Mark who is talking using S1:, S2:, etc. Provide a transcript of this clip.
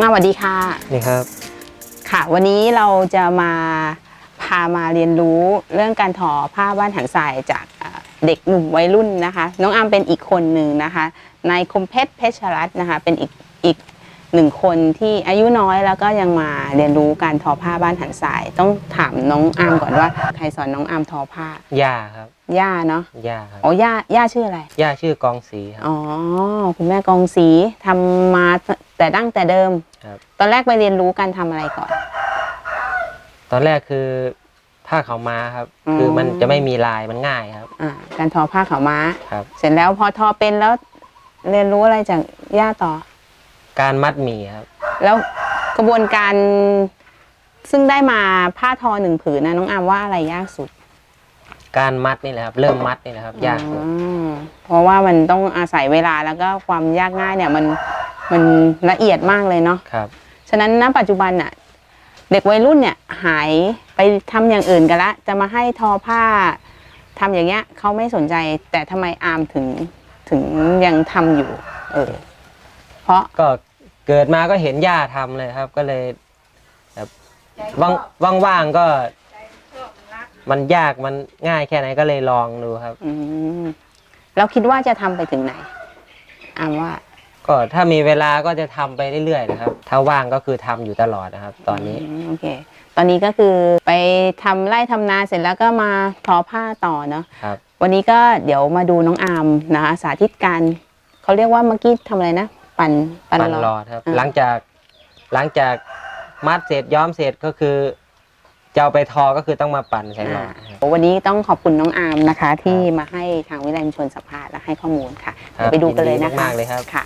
S1: มาสวัสดีค่ะ
S2: นี่ครับ
S1: ค่ะ วันนี้เราจะมาพามาเรียนรู้เรื่องการทอผ้าบ้านหันทรายจากเอ่อเด็กหนุ่มวัยรุ่นนะคะ น้องอามเป็นอีกคนหนึ่งนะคะนายคมเพชรเพชรรัตน์นะคะ เป็นอีกอีกหนึ่งคนที่อายุน้อยแล้วก็ยังมาเรียนรู้การทอผ้าบ้านหันทราย ต้องถามน้องอามก่อนว่าใครสอนน้องอามทอผ้า
S2: ย่าครับ
S1: ย่าเนาะ
S2: ย่าครับ
S1: อ๋อย่าย่าชื่ออะไร
S2: ย่าชื่อกองศรีครับ
S1: อ๋อคุณแม่กองสีทำมาแต่ดั้งแต่เดิม
S2: ครับ
S1: ตอนแรกไปเรียนรู้การทำอะไรก่อน
S2: ตอนแรกคือผ้าขาวม้าครับ
S1: อืม
S2: คือมันจะไม่มีลายมันง่ายครับ
S1: อ่าการทอผ้าขาวม้า
S2: ครับ
S1: เสร็จแล้วพอทอเป็นแล้ว เรียนรู้อะไรจากย่าต่อ
S2: การมัดหมี่ครับ
S1: แล้วกระบวนการซึ่งได้มาผ้าทอหนึ่งผืนนะน้องอามว่าอะไรยากสุด
S2: การมัดนี่แหละครับเริ่มมัดนี่แหละครับยากสุด
S1: อืมเพราะว่ามันต้องอาศัยเวลาแล้วก็ความยากง่ายเนี่ยมันมันละเอียดมากเลยเนาะ
S2: ครับ
S1: ฉะนั้นณปัจจุบันน่ะ เด็กวัยรุ่นเนี่ยหายไปทำอย่างอื่นกันละ จะมาให้ทอผ้าทำอย่างเงี้ยเขาไม่สนใจ แต่ทำไมอามถึงถึงยังทำอยู่ เออ เพราะ
S2: ก็เกิดมาก็เห็นย่าทำเลยครับ ก็เลยแบบว่างว่างๆก็ มันยากมันง่ายแค่ไหนก็เลยลองดูครับ
S1: อืมเราคิดว่าจะทำไปถึงไหนอามว่า
S2: ก็ถ้ามีเวลาก็จะทำไปเรื่อยๆนะครับ ถ้าว่างก็คือทำอยู่ตลอดนะครับ ตอนนี้
S1: มโอเค ตอนนี้ก็คือไปทำไร่ทำนาเสร็จแล้วก็มาทอผ้าต่อเนาะ
S2: ครับ
S1: วันนี้ก็เดี๋ยวมาดูน้องอามนะคะสาธิตการเขาเรียกว่าเมื่อกี้ทำอะไรนะ ปั่น
S2: ปั่น
S1: หล
S2: หล
S1: อ
S2: อ
S1: ด
S2: ดครับ
S1: อ่า
S2: หลังจากหลังจากมัดเสร็จย้อมเสร็จก็คือ จะเอาไปทอก็คือต้องมาปั่นใส่หลอดครับ
S1: วันนี้ต้องขอบคุณน้องอามนะคะ ที่มาให้ทางวิไลชุมชนสัมภาษณ์และให้ข้อมูลค่ะ
S2: ครับ
S1: เดี๋ยวไปดูกันเลยนะ
S2: ยินดี
S1: คะ
S2: มากๆเลยครับ
S1: ค่ะ